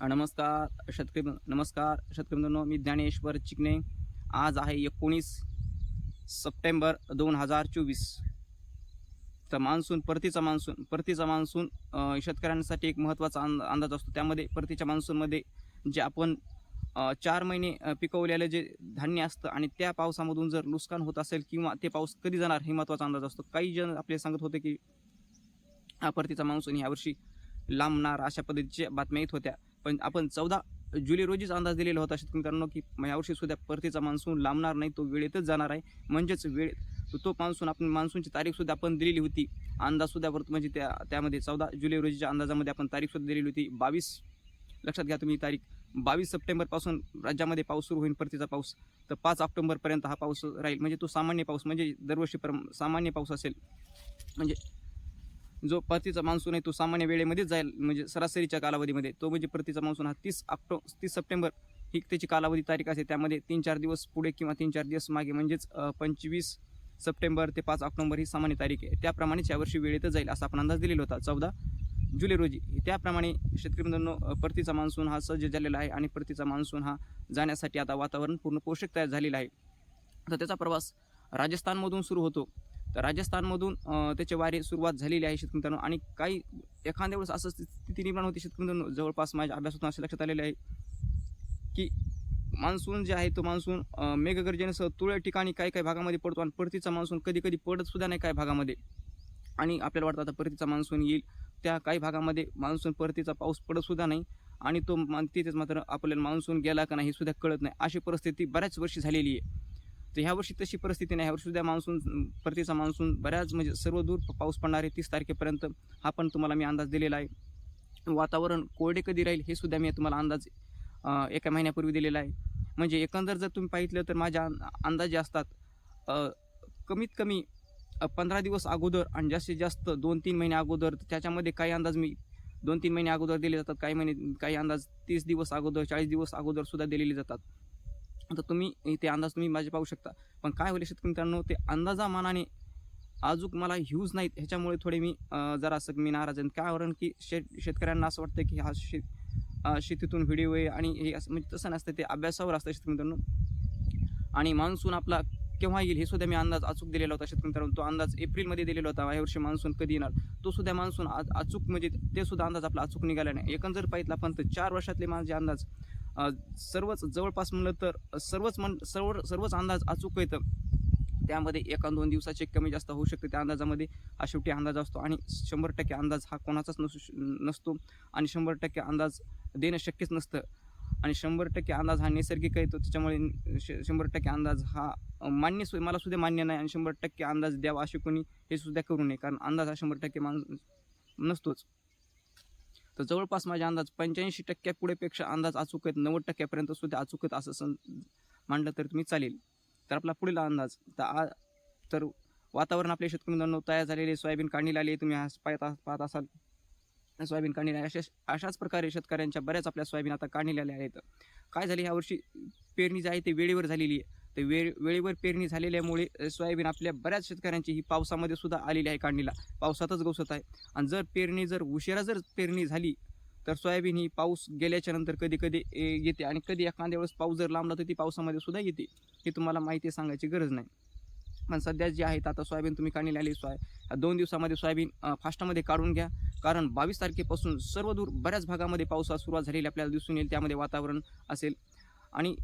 नमस्कार शेतकरी नमस्कार शेतकरी मित्रांनो मी ज्ञानेश्वर चिकणे आज आहे एकोणीस सप्टेंबर दोन हजार चोवीस. तर मान्सून परतीचा मान्सून परतीचा मान्सून शेतकऱ्यांसाठी एक महत्त्वाचा अंद अंदाज असतो. त्यामध्ये परतीच्या मान्सूनमध्ये जे आपण चार महिने पिकवलेलं जे धान्य असतं आणि त्या पावसामधून जर नुकसान होत असेल किंवा ते पाऊस कधी जाणार हे महत्त्वाचा अंदाज असतो. काही जण आपले सांगत होते की हा परतीचा मान्सून ह्यावर्षी लांबणार अशा पद्धतीच्या बातम्या येत होत्या. पण आपण चौदा जुलै रोजीच अंदाज दिलेला होता शेतकऱ्यांनो की यावर्षी सुद्धा परतीचा मान्सून लांबणार नाही तो वेळेतच जाणार आहे. म्हणजेच वेळ तो मान्सून आपण मान्सूनची तारीखसुद्धा आपण दिलेली होती. अंदाजसुद्धा परत म्हणजे त्या त्यामध्ये चौदा जुलै रोजीच्या अंदाजामध्ये आपण तारीखसुद्धा दिलेली होती. बावीस लक्षात घ्या तुम्ही तारीख बावीस सप्टेंबरपासून राज्यामध्ये पाऊस सुरू होईल परतीचा पाऊस. तर पाच ऑक्टोबरपर्यंत हा पाऊस राहील. म्हणजे तो सामान्य पाऊस म्हणजे दरवर्षी सामान्य पाऊस असेल. म्हणजे जो परतीचा मान्सून आहे तो सामान्य वेळेमध्येच जाईल म्हणजे सरासरीच्या कालावधीमध्ये. तो म्हणजे परतीचा मान्सून हा तीस ऑक्टो तीस सप्टेंबर ही त्याची कालावधी तारीख असते. त्यामध्ये तीन चार दिवस पुढे किंवा तीन चार दिवस मागे म्हणजेच पंचवीस सप्टेंबर ते पाच ऑक्टोबर ही सामान्य तारीख आहे. त्याप्रमाणेच यावर्षी वेळेतच जाईल असा आपण अंदाज दिलेला होता. चौदा जुलै रोजी. त्याप्रमाणे शेतकरी मित्रांनो परतीचा मान्सून हा सज्ज झालेला आहे आणि परतीचा मान्सून हा जाण्यासाठी आता वातावरण पूर्ण पोषक तयार झालेलं आहे. तर त्याचा प्रवास राजस्थानमधून सुरू होतो. तर राजस्थानमधून त्याचे वारे सुरुवात झालेली आहे शेतकरी आणि काही एखाद्या वेळेस असं स्थिती निर्माण होती शेतकरी जवळपास माझ्या अभ्यासातून असे लक्षात आलेले आहे की मान्सून जे आहे तो मान्सून मेघगर्जनेसह तुरळक ठिकाणी काही काही भागामध्ये पडतो आणि परतीचा मान्सून कधी कधी पडत सुद्धा नाही काही भागामध्ये. आणि आपल्याला वाटतं आता परतीचा मान्सून येईल त्या काही भागामध्ये मान्सून परतीचा पाऊस पडत सुद्धा नाही आणि तो तिथेच मात्र आपल्याला मान्सून गेला का नाही हे सुद्धा कळत नाही. अशी परिस्थिती बऱ्याच वर्षी झालेली आहे. तर ह्या वर्षी तशी परिस्थिती नाही. ह्यावर्षी सुद्धा मान्सून परतीचा मान्सून बऱ्याच म्हणजे सर्व दूर पाऊस पडणार आहे. तीस तारखेपर्यंत हा पण तुम्हाला मी अंदाज दिलेला आहे. वातावरण कोरडे कधी राहील हे सुद्धा मी तुम्हाला अंदाज एका महिन्यापूर्वी दिलेला आहे. म्हणजे एकंदर जर तुम्ही पाहितलं तर माझ्या अंदाजे असतात कमीत कमी पंधरा दिवस अगोदर आणि जास्तीत जास्त दोन तीन महिने अगोदर त्याच्यामध्ये काही अंदाज मी दोन तीन महिने अगोदर दिले जातात. काही महिने काही अंदाज तीस दिवस अगोदर चाळीस दिवस अगोदर सुद्धा दिलेले जातात. तर तुम्ही ते अंदाज तुम्ही माझे पाहू शकता. पण काय होईल शेतकरी मित्रांनो ते अंदाजामानाने अजूक मला ह्यूज नाहीत. ह्याच्यामुळे थोडे मी जरा जरासं मी नाराज आहे. काय कारण की शेत शेतकऱ्यांना असं वाटतं की हा शेत शेतीतून व्हिडिओ आहे आणि हे असं म्हणजे तसं नसतं ते अभ्यासावर असतं शेतकरी मित्रांनो. आणि मान्सून आपला केव्हा येईल हे सुद्धा मी अंदाज अचूक दिलेला होता शेतकरी मित्रांनो. तो अंदाज एप्रिलमध्ये दिलेला होता. यावर्षी मान्सून कधी येणार? तो सुद्धा मान्सून आज अचूक म्हणजे ते सुद्धा अंदाज आपला अचूक निघाला नाही. एकंदर पाहिजे पण तर चार वर्षातले माझे अंदाज सर्वच जवळपास म्हणलं तर सर्वच मन सर्व सर्वच अंदाज अचूक येतं त्यामध्ये एका दोन दिवसाचे कमी जास्त होऊ शकते त्या अंदाजामध्ये. हा शेवटी अंदाज असतो आणि शंभर टक्के अंदाज हा कोणाचाच नसू नसतो आणि शंभर टक्के अंदाज देणं शक्यच नसतं. आणि शंभर टक्के अंदाज हा नैसर्गिक येतो त्याच्यामुळे श शंभर टक्के अंदाज हा मान्य सु मला सुद्धा मान्य नाही आणि शंभर टक्के अंदाज द्यावा असे कोणी हे सुद्धा करू नये कारण अंदाज हा शंभर टक्के मान नसतोच. तर जवळपास माझा अंदाज पंच्याऐंशी टक्क्या पुढेपेक्षा अंदाज अचूक आहेत नव्वद टक्क्यापर्यंत सुद्धा अचूक आहेत असं सं मांडलं तरी तुम्ही चालेल. तर आपला पुढील अंदाज तर आ तर वातावरण आपल्या शेतकरी मित्रांनो तयार झालेले सोयाबीन काढणीला आले तुम्ही आज पाहत पाहत असाल. सोयाबीन काढणीला अशा अशाच प्रकारे शेतकऱ्यांच्या बऱ्याच आपल्या सोयाबीन आता काढणीला आल्या आहेत. काय झाले? ह्या वर्षी पेरणी जी आहे ती वेळेवर झालेली आहे. तर वेळ वेळेवर पेरणी झालेल्यामुळे सोयाबीन आपल्या बऱ्याच शेतकऱ्यांची ही पावसामध्ये सुद्धा आलेली आहे काढणीला. पावसातच गवसत आहे. आणि जर पेरणी जर उशिरा जर पेरणी झाली तर सोयाबीन ही पाऊस गेल्याच्यानंतर कधी कधी ए, येते. आणि कधी एखाद्या वेळेस पाऊस जर लांबला तर ती पावसामध्ये सुद्धा येते. हे तुम्हाला माहिती सांगायची गरज नाही. पण सध्या जे आहेत आता सोयाबीन तुम्ही काढलेली आली सोया दोन दिवसामध्ये सोयाबीन फास्टामध्ये काढून घ्या. कारण बावीस तारखेपासून सर्व दूर बऱ्याच भागामध्ये पावसाला सुरुवात झालेली आपल्याला दिसून येईल. त्यामध्ये वातावरण असेल. आणि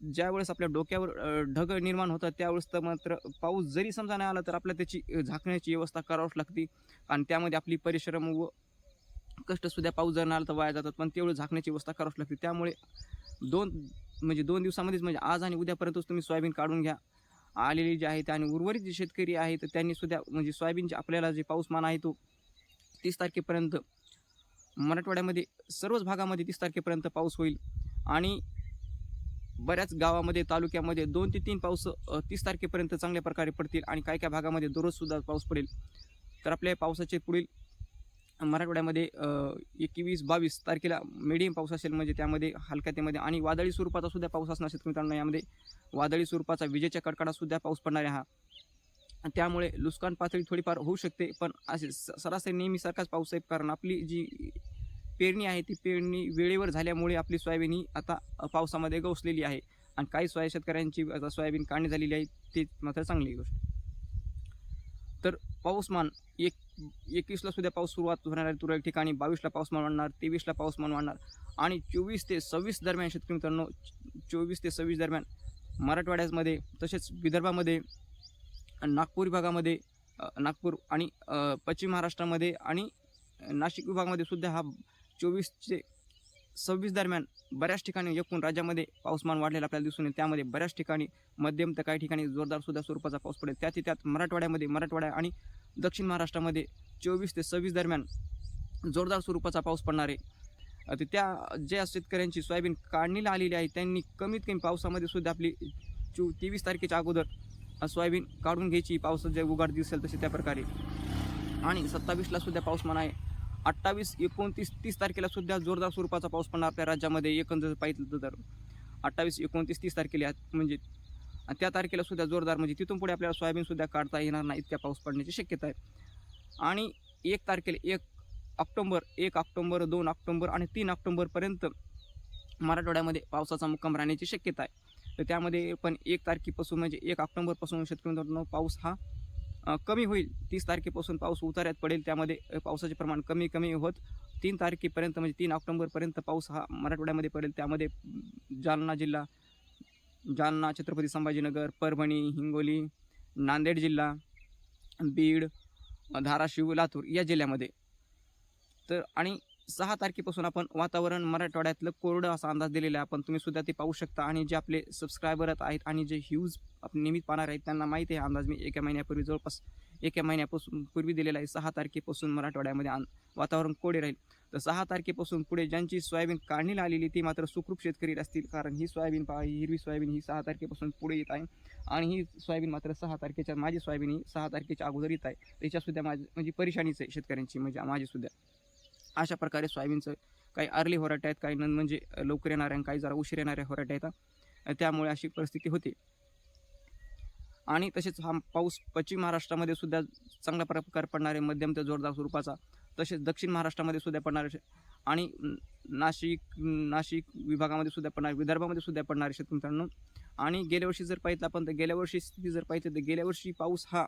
ज्या वेळेस आपल्या डोक्यावर ढग निर्माण होतात त्यावेळेस तर मात्र पाऊस जरी समजा नाही आला तर आपल्या त्याची झाकण्याची व्यवस्था करावीच लागते. आणि त्यामध्ये आपली परिश्रम व कष्टसुद्धा पाऊस जर नाही आला तर वाया जातात. पण तेवढं झाकण्याची व्यवस्था करावीच लागते. त्यामुळे दोन म्हणजे दोन दिवसामध्येच म्हणजे आज आणि उद्यापर्यंतच तुम्ही सोयाबीन काढून घ्या. आलेली जी आहे आणि उर्वरित जे शेतकरी आहेत त्यांनी सुद्धा म्हणजे सोयाबीनचे आपल्याला जे पाऊसमान आहे तो तीस तारखेपर्यंत मराठवाड्यामध्ये सर्वच भागामध्ये तीस तारखेपर्यंत पाऊस होईल. आणि बऱ्याच गावामध्ये तालुक्यामध्ये दोन ते तीन पाऊस तीस तारखेपर्यंत चांगल्या प्रकारे पडतील आणि काही काही भागामध्ये दररोजसुद्धा पाऊस पडेल. तर आपल्या पावसाचे पुढील मराठवाड्यामध्ये एकवीस बावीस तारखेला मिडियम पाऊस असेल म्हणजे त्यामध्ये हलक्यातेमध्ये आणि वादळी स्वरूपाचा सुद्धा पाऊस असणार शेतकरी मित्रांनो यामध्ये वादळी स्वरूपाचा विजेच्या कडकडासुद्धा पाऊस पडणार आहे हा. त्यामुळे नुकसान पातळी थोडीफार होऊ शकते पण असे स- सरासरी नेहमीसारखाच पाऊस आहे कारण आपली जी पेरणी आहे ती पेरणी वेळेवर झाल्यामुळे आपली सोयाबीन ही आता पावसामध्ये गवसलेली आहे. आणि काही सोया शेतकऱ्यांची आता सोयाबीन काढणी झालेली आहे ती मात्र चांगली गोष्ट. तर पाऊसमान एक एकवीसला सुद्धा पाऊस सुरुवात होणार आहे तुरळक ठिकाणी बावीसला पाऊसमान वाढणार तेवीसला पाऊसमान वाढणार. आणि चोवीस ते सव्वीस दरम्यान शेतकरी मित्रांनो चोवीस ते सव्वीस दरम्यान मराठवाड्यामध्ये तसेच विदर्भामध्ये नागपूर विभागामध्ये नागपूर आणि पश्चिम महाराष्ट्रामध्ये आणि नाशिक विभागामध्ये सुद्धा हा चोवीस ते सव्वीस दरम्यान बऱ्याच ठिकाणी एकूण राज्यामध्ये पाऊसमान वाढलेलं आपल्याला दिसून येईल. त्यामध्ये बऱ्याच ठिकाणी मध्यम तर काही ठिकाणी जोरदार सुद्धा स्वरूपाचा पाऊस पडेल. त्यात त्यात मराठवाड्यामध्ये मराठवाड्या आणि दक्षिण महाराष्ट्रामध्ये चोवीस ते सव्वीस दरम्यान जोरदार स्वरूपाचा पाऊस पडणार आहे. तर त्या ज्या शेतकऱ्यांची सोयाबीन काढणीला आलेली आहे त्यांनी कमीत कमी पावसामध्ये सुद्धा आपली चो तेवीस तारखेच्या अगोदर सोयाबीन काढून घ्यायची. पावसात जे उघाड दिसेल तसे त्या प्रकारे. आणि सत्तावीसला सुद्धा पाऊसमान आहे. अठ्ठावीस एकोणतीस तीस तारखेला सुद्धा जोरदार स्वरूपाचा पाऊस पडणार. आपल्या राज्यामध्ये एकंदर पाहिलं तर अठ्ठावीस एकोणतीस तीस तारखेला म्हणजे त्या तारखेला सुद्धा जोरदार म्हणजे तिथून पुढे आपल्याला सोयाबीनसुद्धा काढता येणार नाही इतक्या पाऊस पडण्याची शक्यता आहे. आणि एक तारखेला एक ऑक्टोंबर एक ऑक्टोंबर दोन ऑक्टोंबर आणि तीन ऑक्टोंबरपर्यंत मराठवाड्यामध्ये पावसाचा मुक्काम राहण्याची शक्यता आहे. तर त्यामध्ये पण एक तारखेपासून म्हणजे एक ऑक्टोंबरपासून शेतकरी पाऊस हा कमी होईल. तीस तारखेपासून पाऊस उतार्यात पडेल. त्यामध्ये पावसाचे प्रमाण कमी कमी होत तीन तारखेपर्यंत म्हणजे तीन ऑक्टोंबरपर्यंत पाऊस हा मराठवाड्यामध्ये पडेल. त्यामध्ये जालना जिल्हा जालना छत्रपती संभाजीनगर परभणी हिंगोली नांदेड जिल्हा बीड धाराशिव लातूर या जिल्ह्यामध्ये. तर आणि सहा तारखेपासून आपण वातावरण मराठवाड्यातलं कोरडं असा अंदाज दिलेला आहे. आपण तुम्ही सुद्धा ते पाहू शकता. आणि जे आपले सबस्क्रायबर आहेत आणि जे ह्यूज आपण नियमित पाहणार आहेत त्यांना माहिती आहे अंदाज मी एका महिन्यापूर्वी जवळपास एका महिन्यापासून पूर्वी दिलेला आहे. सहा तारखेपासून मराठवाड्यामध्ये वातावरण कोरडे राहील. तर सहा तारखेपासून पुढे ज्यांची सोयाबीन काढणीला आलेली ती मात्र सुखरूप शेतकरी असतील. कारण ही सोयाबीन पहा ही हिरवी सोयाबीन ही सहा तारखेपासून पुढे येत आहे. आणि ही सोयाबीन मात्र सहा तारखेच्या माझी सोयाबीन ही सहा तारखेच्या अगोदर येत आहे. त्याच्यासुद्धा माझी म्हणजे परेशानीच आहे शेतकऱ्यांची म्हणजे माझीसुद्धा अशा प्रकारे सोयाबीनचं काही अर्ली होराटे आहेत काही नन म्हणजे लवकर येणाऱ्या आणि काही जरा उशीर येणाऱ्या होराटे आहेत त्यामुळे अशी परिस्थिती होते. आणि तसेच हा पाऊस पश्चिम महाराष्ट्रामध्ये सुद्धा चांगल्या प्रकारे पडणारे मध्यम ते जोरदार स्वरूपाचा तसेच दक्षिण महाराष्ट्रामध्ये सुद्धा पडणार आणि नाशिक नाशिक विभागामध्ये सुद्धा पडणार विदर्भामध्ये सुद्धा पडणार आहे शेतकरी मित्रांनो आणि गेल्या वर्षी जर पाहिजे आपण तर गेल्या वर्षी स्थिती जर पाहिजे तर गेल्या वर्षी पाऊस हा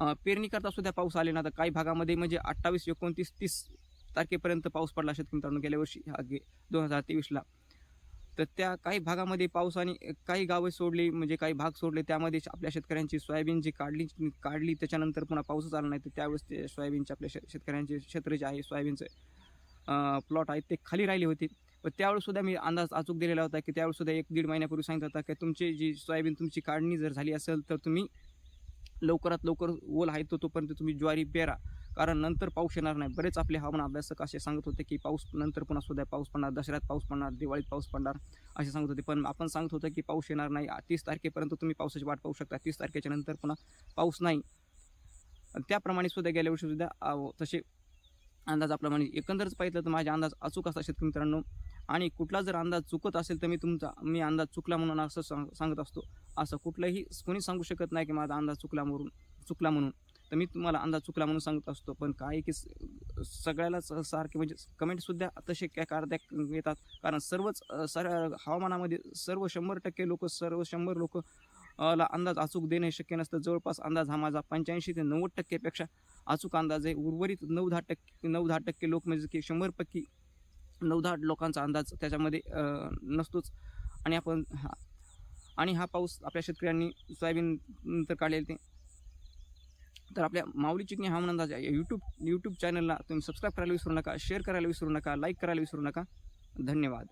पेरणी करता सुद्धा पाऊस आले ना तर काही भागामध्ये म्हणजे अठ्ठावीस एकोणतीस तीस तारखेपर्यंत पाऊस पडला शेतकरी मित्रांनो गेल्या वर्षी गे दोन हजार तेवीसला. तर त्या काही भागामध्ये पावसाने काही गावं सोडली म्हणजे काही भाग सोडले त्यामध्ये आपल्या शेतकऱ्यांची सोयाबीन जी काढली काढली त्याच्यानंतर पुन्हा पाऊसच आला नाही तर त्यावेळेस ते सोयाबीनचे आपल्या शे शेतकऱ्यांचे क्षेत्र जे आहे सोयाबीनचं प्लॉट आहेत ते खाली राहिले होते. व त्यावेळेस सुद्धा मी अंदाज अचूक दिलेला होता की त्यावेळेस सुद्धा एक दीड महिन्यापूर्वी सांगितलं होता की तुमची जी सोयाबीन तुमची काढणी जर झाली असेल तर तुम्ही लवकरात लवकर ओल आहे तो तोपर्यंत तुम्ही ज्वारी पेरा. कारण नंतर पाऊस येणार नाही. बरेच आपले हवामान अभ्यासक असे सांगत होते की पाऊस नंतर पुन्हा सुद्धा पाऊस पडणार दसऱ्यात पाऊस पडणार दिवाळीत पाऊस पडणार असे सांगत होते. पण आपण सांगत होतो की पाऊस येणार नाही. तीस तारखेपर्यंत तुम्ही पावसाची वाट पाहू शकता. तीस तारखेच्या नंतर पुन्हा पाऊस नाही. आणि त्याप्रमाणे सुद्धा गेल्या वर्षी सुद्धा अं, तसे अंदाजाप्रमाणे एकंदरच पाहिलं तर माझ्या अंदाज अचूक असा शेतकरी मित्रांनो. आणि कुठला जर अंदाज चुकत असेल तर मी तुमचा मी अंदाज चुकला म्हणून असं सांग सांगत असतो. असं कुठलंही कोणी सांगू शकत नाही की माझा अंदाज चुकला म्हणून चुकला म्हणून. तर मी तुम्हाला अंदाज चुकला म्हणून सांगत असतो. पण काय की स- सगळ्यालाच सारखे म्हणजे कमेंटसुद्धा तसे काय कार्य येतात. कारण सर्वच सर हवामानामध्ये सर्व शंभर टक्के लोक सर्व शंभर लोक ला अंदाज अचूक देणे शक्य नसतं. जवळपास अंदाज हा माझा पंच्याऐंशी ते नव्वद टक्केपेक्षा अचूक अंदाज आहे. उर्वरित नऊ दहा टक्के नऊ दहा टक्के लोक म्हणजे की शंभरपैकी नऊ दहा लोकांचा अंदाज त्याच्यामध्ये नसतोच. आणि आपण हा आणि हा पाऊस आपल्या शेतकऱ्यांनी सोयाबीन नंतर काढलेले ते. तर आपल्या माऊली चिकणी हवामान अंदाज आहे. यूट्यूब यूट्यूब चॅनलला तुम्ही सबस्क्राईब करायला विसरू नका शेअर करायला विसरू नका लाईक करायला विसरू नका. धन्यवाद.